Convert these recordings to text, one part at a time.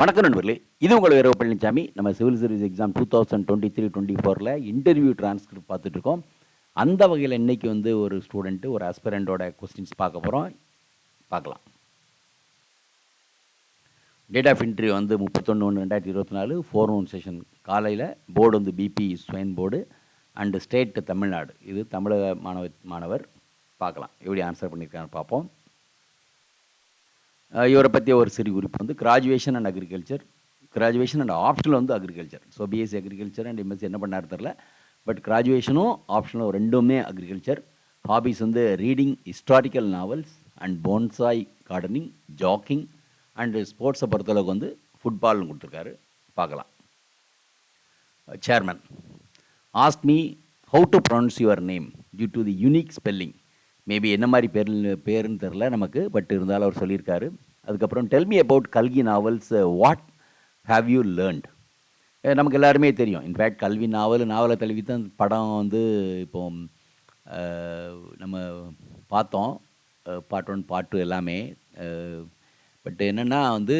வணக்கம் நண்பர்களே. இது உங்கள் வீரவ பழனிசாமி நம்ம civil service exam two thousand twenty three twenty ஃபோரில் இன்டர்வியூ டிரான்ஸ்கிரிப்ட் பார்த்துட்ருக்கோம். அந்த வகையில் இன்றைக்கி வந்து ஒரு ஸ்டூடெண்ட்டு ஒரு அஸ்பிரண்டோட கொஸ்டின்ஸ் பார்க்க போகிறோம் பார்க்கலாம். டேட் ஆஃப் இன்டர்வியூ வந்து முப்பத்தொன்று ஒன்று ரெண்டாயிரத்தி இருபத்தி நாலு ஃபோர் ஒன் செஷன் காலையில் போர்டு வந்து BB Swain board and state Tamil Nadu. இது தமிழக மாணவ மாணவர். பார்க்கலாம். எப்படி ஆன்சர் பண்ணியிருக்காங்கன்னு பார்ப்போம். இவரை பற்றிய ஒரு சிறு குறிப்பு. வந்து graduation and agriculture graduation and optional வந்து agriculture so BSc agriculture and MSc என்ன பண்ணார் தெரில பட் கிராஜுவேஷனும் ஆப்ஷனலும் ரெண்டுமே அக்ரிகல்ச்சர் ஹாபிஸ் வந்து reading historical novels and bonsai gardening jogging and ஸ்போர்ட்ஸை பொறுத்தளவுக்கு வந்து ஃபுட்பால்னு கொடுத்துருக்காரு. பார்க்கலாம். Chairman asked me how to pronounce your name due to the unique spelling maybe என்ன மாதிரி பேர் பேருன்னு தெரில நமக்கு பட் இருந்தாலும் அவர் சொல்லியிருக்காரு. அதுக்கப்புறம் டெல் மீ அபவுட் கல்கி novels what have you learnt நமக்கு எல்லாருமே தெரியும். இன்ஃபேக்ட் கல்வி நாவல் நாவலை தழுவி தான் படம் வந்து இப்போ நம்ம பார்த்தோம். பார்ட் ஒன் பார்ட் டூ எல்லாமே. பட் என்னென்னா வந்து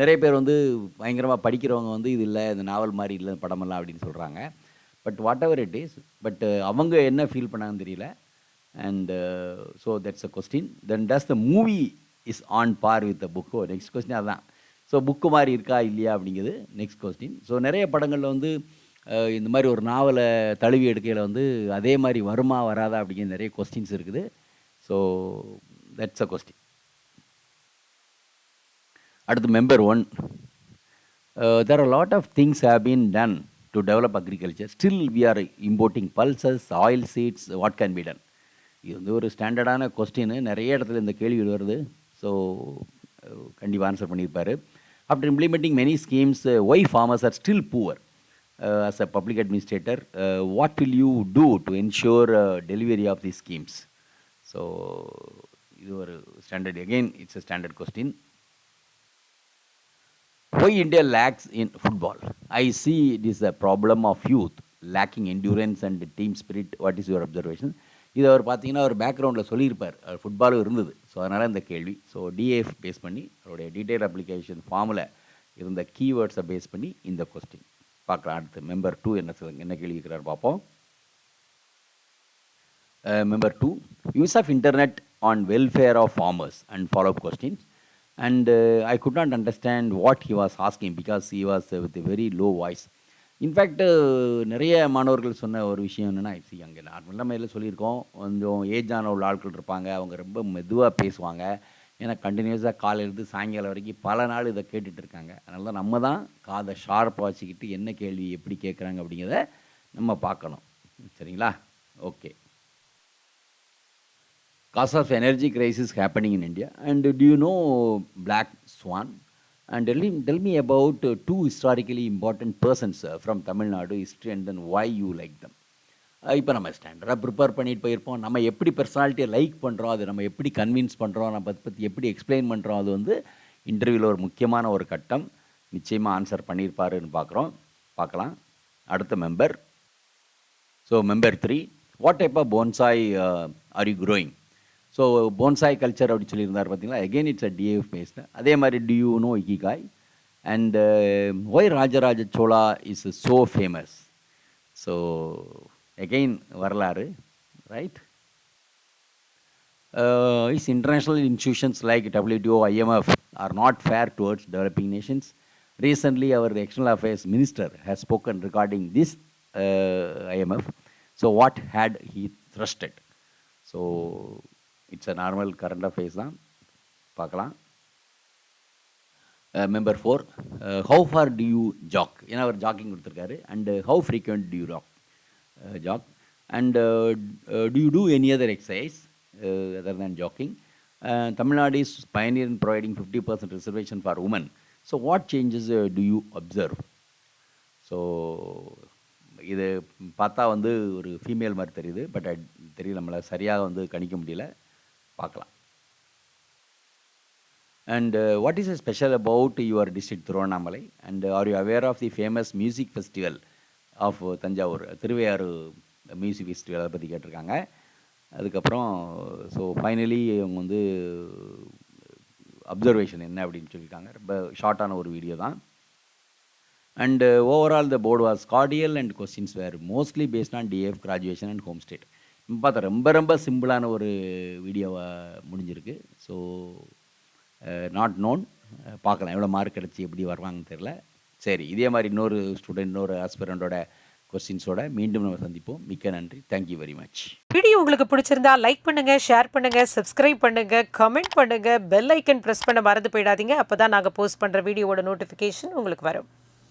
நிறைய பேர் வந்து பயங்கரமாக படிக்கிறவங்க வந்து இது இல்லை இந்த நாவல் மாதிரி இல்லை படமெல்லாம் அப்படின்னு சொல்கிறாங்க but whatever it is but அவங்க என்ன ஃபீல் பண்ணாங்கன்னு தெரியல. And so that's a question then does the movie is on par with the book next question அதான் ஸோ புக்கு மாதிரி இருக்கா இல்லையா அப்படிங்கிறது நெக்ஸ்ட் கொஸ்டின் ஸோ நிறைய படங்களில் வந்து uh, இந்த மாதிரி ஒரு நாவலை தழுவி எடுக்கையில் வந்து அதே மாதிரி வருமா வராதா அப்படிங்கிற நிறைய கொஸ்டின்ஸ் இருக்குது. ஸோ தட்ஸ் அ கொஸ்டின் அடுத்து member one there are lot of things have been done to develop agriculture still we are importing pulses oil seeds what can be done இது வந்து ஒரு ஸ்டாண்டர்டான கொஸ்டின் நிறைய இடத்துல இந்த கேள்வி வருது. ஸோ கண்டிப்பாக ஆன்சர் பண்ணியிருப்பார். After implementing many schemes why farmers are still poor as a public administrator what will you do to ensure delivery of the schemes so இது ஒரு standard again it's a standard question why India lacks in football I see it is a problem of youth lacking endurance and team spirit what is your observation இது அவர் பார்த்தீங்கன்னா ஒரு பேக்ரவுண்டில் சொல்லியிருப்பார். ஃபுட்பாலும் இருந்தது. So அதனால் இந்த கேள்வி. ஸோ டிஏஎஃப் பேஸ் பண்ணி அவருடைய டீட்டெயில் அப்ளிகேஷன் ஃபார்மில் இருந்த கீவேர்ட்ஸை பேஸ் பண்ணி இந்த கொஸ்டின் பார்க்கலாம். அடுத்து மெம்பர் டூ என்ன சொல்லுங்க என்ன கேள்வி இருக்கிறார் பார்ப்போம். Member two use of internet on welfare of farmers and follow up questions and I could not understand what he was asking because he was with very low voice in fact நிறைய மாணவர்கள் சொன்ன ஒரு விஷயம் என்னென்னா C அங்கே நார்மலாக மேலே சொல்லியிருக்கோம். கொஞ்சம் ஏஜான உள்ள ஆட்கள் இருப்பாங்க. அவங்க ரொம்ப மெதுவாக பேசுவாங்க. ஏன்னா கண்டினியூஸாக காலையிலேருந்து சாயங்காலம் வரைக்கும் பல நாள் இதை கேட்டுட்டு இருக்காங்க. அதனால தான் நம்ம தான் காதை ஷார்ப்பாக வச்சுக்கிட்டு என்ன கேள்வி எப்படி கேட்குறாங்க அப்படிங்கிறத நம்ம பார்க்கணும். சரிங்களா? Okay cause of energy crisis happening in India and do you know black swan And tell me, tell me about uh, two historically important persons uh, from Tamil Nadu history and then why you like them. Uh, இப்போ நம்ம ஸ்டாண்டர்டாக prepare பண்ணிட்டு போயிருப்போம். நம்ம எப்படி பர்சனாலிட்டியை like பண்ணுறோம் அது நம்ம எப்படி கன்வின்ஸ் பண்ணுறோம் நம்ம அதை பற்றி எப்படி எக்ஸ்பிளைன் பண்ணுறோம் அது வந்து இன்டர்வியூவில் ஒரு முக்கியமான ஒரு கட்டம். நிச்சயமாக ஆன்சர் பண்ணியிருப்பாருன்னு பார்க்குறோம். பார்க்கலாம். அடுத்த member so member three what type of bonsai are you growing so bonsai culture அப்படின்னு சொல்லியிருந்தார் பார்த்தீங்களா again it's a DAF based அதே மாதிரி do you know ikigai and why Rajaraja Chola is so famous so again வரலாறு right is international institutions like WTO IMF are not fair towards developing nations recently our external affairs minister has spoken regarding this IMF so what had he thrusted so it's a normal current affairs தான். பார்க்கலாம். Member four how far do you jog ஏன்னா அவர் jogging கொடுத்துருக்காரு. And how frequent do you rock jog and do you do any other exercise other than jogging Tamil Nadu is pioneer in providing fifty percent reservation for women so what changes do you observe so இது பார்த்தா வந்து ஒரு female மாதிரி தெரியுது but தெரியல நம்மளை சரியாக வந்து கணிக்க முடியல. பார்க்கலாம். And uh, what is special about your district Tiruvannamalai and uh, are you aware of the famous music festival of uh, Thanjavur Thiruvaiyaru music festival அதை பற்றி கேட்டிருக்காங்க. அதுக்கப்புறம் ஸோ ஃபைனலி அவங்க வந்து அப்சர்வேஷன் என்ன அப்படின்னு சொல்லியிருக்காங்க. ரொம்ப ஷார்ட்டான ஒரு வீடியோ தான். And overall the board was cordial and questions were mostly based on DF graduation and home state பார்த்தா ரொம்ப ரொம்ப சிம்பிளான ஒரு வீடியோவாக முடிஞ்சிருக்கு. ஸோ நாட் நோன் பார்க்கலாம் எவ்வளோ மார்க் கிடச்சி எப்படி வருவாங்கன்னு தெரில சரி இதே மாதிரி இன்னொரு ஸ்டூடெண்ட் இன்னொரு ஆஸ்பிரண்டோட கொஸ்டின்ஸோட மீண்டும் நம்ம சந்திப்போம். மிக்க நன்றி. தேங்க்யூ வெரி மச் வீடியோ உங்களுக்கு பிடிச்சிருந்தா லைக் பண்ணுங்க ஷேர் பண்ணுங்க சப்ஸ்கிரைப் பண்ணுங்க கமெண்ட் பண்ணுங்க பெல் ஐக்கன் ப்ரெஸ் பண்ண மறந்து போயிடாதீங்க. அப்பதான் நாங்கள் போஸ்ட் பண்ணுற வீடியோவோட நோட்டிஃபிகேஷன் உங்களுக்கு வரும்.